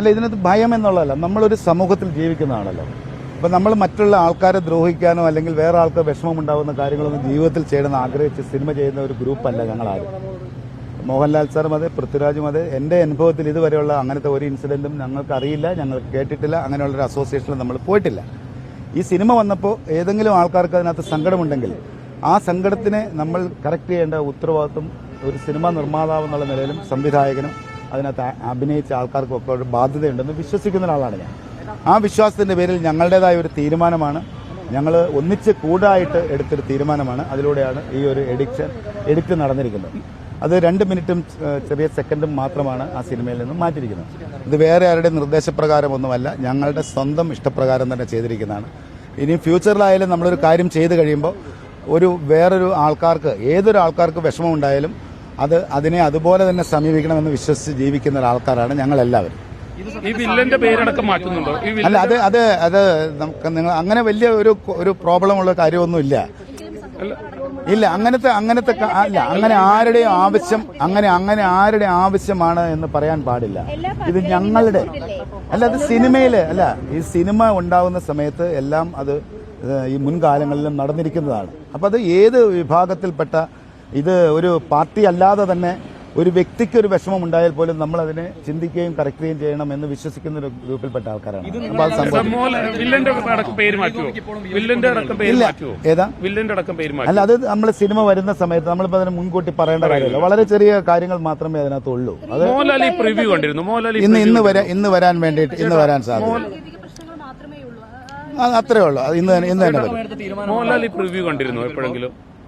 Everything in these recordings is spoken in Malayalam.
അല്ല ഇതിനകത്ത് ഭയം എന്നുള്ളതല്ല. നമ്മളൊരു സമൂഹത്തിൽ ജീവിക്കുന്ന ജീവിക്കുന്നതാണല്ലോ. അപ്പം നമ്മൾ മറ്റുള്ള ആൾക്കാരെ ദ്രോഹിക്കാനോ അല്ലെങ്കിൽ വേറെ ആൾക്ക് വിഷമം ഉണ്ടാകുന്ന കാര്യങ്ങളൊന്നും ജീവിതത്തിൽ ചെയ്യണമെന്ന് ആഗ്രഹിച്ച് സിനിമ ചെയ്യുന്ന ഒരു ഗ്രൂപ്പല്ല ഞങ്ങളാരും. മോഹൻലാൽ സാറും അതെ പൃഥ്വിരാജും അതെ. എന്റെ അനുഭവത്തിൽ ഇതുവരെയുള്ള അങ്ങനത്തെ ഒരു ഇൻസിഡന്റും ഞങ്ങൾക്ക് അറിയില്ല ഞങ്ങൾ കേട്ടിട്ടില്ല അങ്ങനെയുള്ള ഒരു അസോസിയേഷനിൽ നമ്മൾ പോയിട്ടില്ല. ഈ സിനിമ വന്നപ്പോൾ ഏതെങ്കിലും ആൾക്കാർക്ക് അതിനകത്ത് സങ്കടമുണ്ടെങ്കിൽ ആ സങ്കടത്തിനെ നമ്മൾ കറക്റ്റ് ചെയ്യേണ്ട ഉത്തരവാദിത്വം ഒരു സിനിമ നിർമ്മാതാവ് എന്നുള്ള നിലയിലും സംവിധായകനും അതിനകത്ത് അഭിനയിച്ച ആൾക്കാർക്കൊക്കെ ഒരു ബാധ്യതയുണ്ടെന്ന് വിശ്വസിക്കുന്ന ഒരാളാണ് ഞാൻ. ആ വിശ്വാസത്തിന്റെ പേരിൽ ഞങ്ങളുടേതായ ഒരു തീരുമാനമാണ്. ഞങ്ങൾ ഒന്നിച്ച് കൂടായിട്ട് എടുത്തൊരു തീരുമാനമാണ്. അതിലൂടെയാണ് ഈ ഒരു എഡിക്ഷൻ എഡിക്റ്റ് നടന്നിരിക്കുന്നത്. അത് രണ്ട് മിനിറ്റും ചെറിയ സെക്കൻഡും മാത്രമാണ് ആ സിനിമയിൽ നിന്നും മാറ്റിയിരിക്കുന്നത്. ഇത് വേറെ ആരുടെ നിർദ്ദേശപ്രകാരമൊന്നുമല്ല. ഞങ്ങളുടെ സ്വന്തം ഇഷ്ടപ്രകാരം തന്നെ ചെയ്തിരിക്കുന്നതാണ്. ഇനി ഫ്യൂച്ചറിലായാലും നമ്മളൊരു കാര്യം ചെയ്തു കഴിയുമ്പോൾ ഒരു വേറൊരു ആൾക്കാർക്ക് ഏതൊരു ആൾക്കാർക്ക് വിഷമം ഉണ്ടായാലും അത് അതിനെ അതുപോലെ തന്നെ സമീപിക്കണമെന്ന് വിശ്വസിച്ച് ജീവിക്കുന്ന ഒരാൾക്കാരാണ് ഞങ്ങളെല്ലാവരും. ഈ പേരടക്കം മാറ്റുന്നുണ്ടോ? അല്ല അത് അത് അത് നമുക്ക് നിങ്ങൾ അങ്ങനെ വലിയ ഒരു ഒരു പ്രോബ്ലമുള്ള കാര്യമൊന്നുമില്ല. ഇല്ല അങ്ങനത്തെ അങ്ങനത്തെ അല്ല അങ്ങനെ ആരുടെയും ആവശ്യം അങ്ങനെ അങ്ങനെ ആരുടെ ആവശ്യമാണ് എന്ന് പറയാൻ പാടില്ല. ഇത് ഞങ്ങളുടെ അല്ല അത് സിനിമയിൽ അല്ല ഈ സിനിമ ഉണ്ടാകുന്ന സമയത്ത് എല്ലാം അത് ഈ മുൻകാലങ്ങളിലും നടന്നിരിക്കുന്നതാണ്. അപ്പൊ അത് ഏത് വിഭാഗത്തിൽപ്പെട്ട ഇത് ഒരു പാർട്ടി അല്ലാതെ തന്നെ ഒരു വ്യക്തിക്ക് ഒരു വിഷമം ഉണ്ടായാൽ പോലും നമ്മൾ അതിനെ ചിന്തിക്കുകയും കറക്റ്റുകയും ചെയ്യണം എന്ന് വിശ്വസിക്കുന്ന ഒരു ഗ്രൂപ്പിൽപ്പെട്ട ആൾക്കാരാണ്. അപ്പൊ അത് വില്ലന്റെ അടക്കം പേര് മാറ്റുമോ വില്ലന്റെ അടക്കം പേര് ഇല്ല. മാറ്റുമോ ഏതാ? വില്ലന്റെ അടക്കം പേര് മാറ്റുമോ അല്ല അത് നമ്മൾ സിനിമ വരുന്ന സമയത്ത് നമ്മളിപ്പോ അതിന് മുൻകൂട്ടി പറയേണ്ട കാര്യമില്ല. വളരെ ചെറിയ കാര്യങ്ങൾ മാത്രമേ അതിനകത്ത് ഉള്ളൂ അത് ഇന്ന് ഇന്ന് വരാൻ ഇന്ന് വരാൻ വേണ്ടിയിട്ട് ഇന്ന് വരാൻ സാധിക്കും പ്രശ്നങ്ങൾ മാത്രമേ ഉള്ളൂ. ആ, ആ, അത്രേ ഉള്ളൂ. ഇന്ന് ഇന്ന് തന്നെ മോഹൻലാൽ ഈ പ്രിവ്യൂ കണ്ടിരുന്നു എപ്പോഴെങ്കിലും?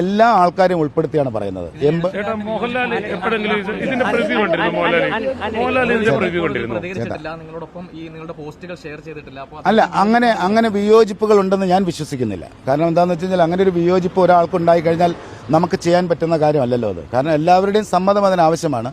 എല്ലാ ആൾക്കാരെയും ഉൾപ്പെടുത്തിയാണ് പറയുന്നത്. എൺപ ചേട്ടാ എപ്പോഴെങ്കിലും ഇതിന്റെ പ്രിവ്യൂ കണ്ടിരുന്നു മോഹൻലാൽ മോഹൻലാൽ കണ്ടിരുന്നു? പ്രതികരിച്ചിട്ടില്ല. നിങ്ങളോടൊപ്പം ഈ നിങ്ങളുടെ പോസ്റ്റുകൾ ഷെയർ ചെയ്തിട്ടില്ല. അപ്പോൾ അല്ല അങ്ങനെ അങ്ങനെ വിയോജിപ്പുകൾ ഉണ്ടെന്ന് ഞാൻ വിശ്വസിക്കുന്നില്ല. കാരണം എന്താണെന്ന് വെച്ച് കഴിഞ്ഞാൽ അങ്ങനെ ഒരു വിയോജിപ്പ് ഒരാൾക്ക് ഉണ്ടായി കഴിഞ്ഞാൽ നമുക്ക് ചെയ്യാൻ പറ്റുന്ന കാര്യമല്ലല്ലോ അത്. കാരണം എല്ലാവരുടെയും സമ്മതം അതിന് ആവശ്യമാണ്.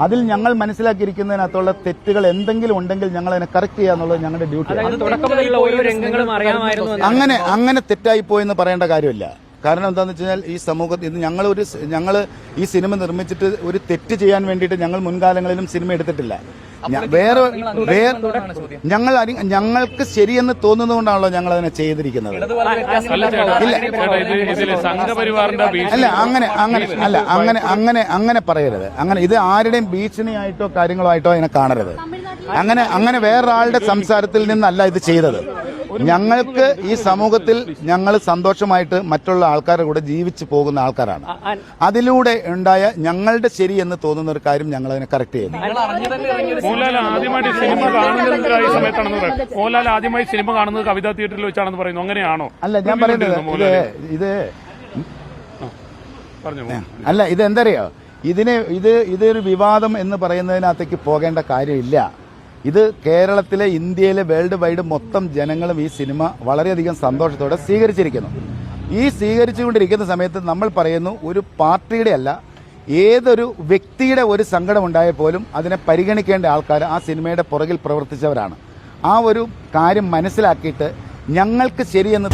അതിൽ ഞങ്ങൾ മനസ്സിലാക്കിയിരിക്കുന്നതിനകത്തുള്ള തെറ്റുകൾ എന്തെങ്കിലും ഉണ്ടെങ്കിൽ ഞങ്ങൾ അതിനെ കറക്റ്റ് ചെയ്യുക എന്നുള്ളത് ഞങ്ങളുടെ അറിയാമായിരുന്നു അങ്ങനെ അങ്ങനെ തെറ്റായി പോയെന്ന് പറയേണ്ട കാര്യമില്ല. കാരണം എന്താണെന്ന് വെച്ച് കഴിഞ്ഞാൽ ഈ സമൂഹത്തിൽ ഇന്ന് ഞങ്ങൾ ഒരു ഞങ്ങൾ ഈ സിനിമ നിർമ്മിച്ചിട്ട് ഒരു തെറ്റ് ചെയ്യാൻ വേണ്ടിയിട്ട് ഞങ്ങൾ മുൻകാലങ്ങളിലും സിനിമ എടുത്തിട്ടില്ല. വേറെ വേറെ ഞങ്ങൾ അരി- ഞങ്ങൾക്ക് ശരിയെന്ന് തോന്നുന്നതുകൊണ്ടാണല്ലോ ഞങ്ങൾ അതിനെ ചെയ്തിരിക്കുന്നത് അല്ല അങ്ങനെ അങ്ങനെ അല്ല അങ്ങനെ അങ്ങനെ അങ്ങനെ പറയരുത്. അങ്ങനെ ഇത് ആരുടെയും ഭീഷണിയായിട്ടോ കാര്യങ്ങളോ ആയിട്ടോ അതിനെ കാണരുത്. അങ്ങനെ അങ്ങനെ വേറൊരാളുടെ സംസാരത്തിൽ നിന്നല്ല ഇത് ചെയ്തത്. ഞങ്ങൾക്ക് ഈ സമൂഹത്തിൽ ഞങ്ങൾ സന്തോഷമായിട്ട് മറ്റുള്ള ആൾക്കാരുടെ കൂടെ ജീവിച്ചു പോകുന്ന ആൾക്കാരാണ്. അതിലൂടെ ഉണ്ടായ ഞങ്ങളുടെ ശരി എന്ന് തോന്നുന്ന ഒരു കാര്യം ഞങ്ങൾ അതിനെ കറക്റ്റ് ചെയ്യുന്നു മോഹൻലാൽ ആദ്യമായിട്ട് സിനിമ സമയത്താണെന്ന് മോഹൻലാൽ ആദ്യമായി സിനിമ കാണുന്നത് കവിതാ തിയേറ്ററിൽ വെച്ചാണെന്ന് പറയുന്നു. അങ്ങനെയാണോ? അല്ല ഞാൻ പറയുന്നത് ഇത് മോഹൻലാൽ? ഇത് പറഞ്ഞു അല്ല ഇത് എന്തറിയോ ഇതിനെ ഇത് ഇതൊരു വിവാദം എന്ന് പറയുന്നതിനകത്തേക്ക് പോകേണ്ട കാര്യമില്ല. ഇത് കേരളത്തിലെ ഇന്ത്യയിലെ വേൾഡ് വൈഡ് മൊത്തം ജനങ്ങളും ഈ സിനിമ വളരെയധികം സന്തോഷത്തോടെ സ്വീകരിച്ചിരിക്കുന്നു. ഈ സ്വീകരിച്ചുകൊണ്ടിരിക്കുന്ന സമയത്ത് നമ്മൾ പറയുന്നു ഒരു പാർട്ടിയുടെ അല്ല ഏതൊരു വ്യക്തിയുടെ ഒരു സങ്കടം ഉണ്ടായാൽ പോലും അതിനെ പരിഗണിക്കേണ്ട ആൾക്കാർ ആ സിനിമയുടെ പുറകിൽ പ്രവർത്തിച്ചവരാണ്. ആ ഒരു കാര്യം മനസ്സിലാക്കിയിട്ട് ഞങ്ങൾക്ക് ശരിയെന്ന്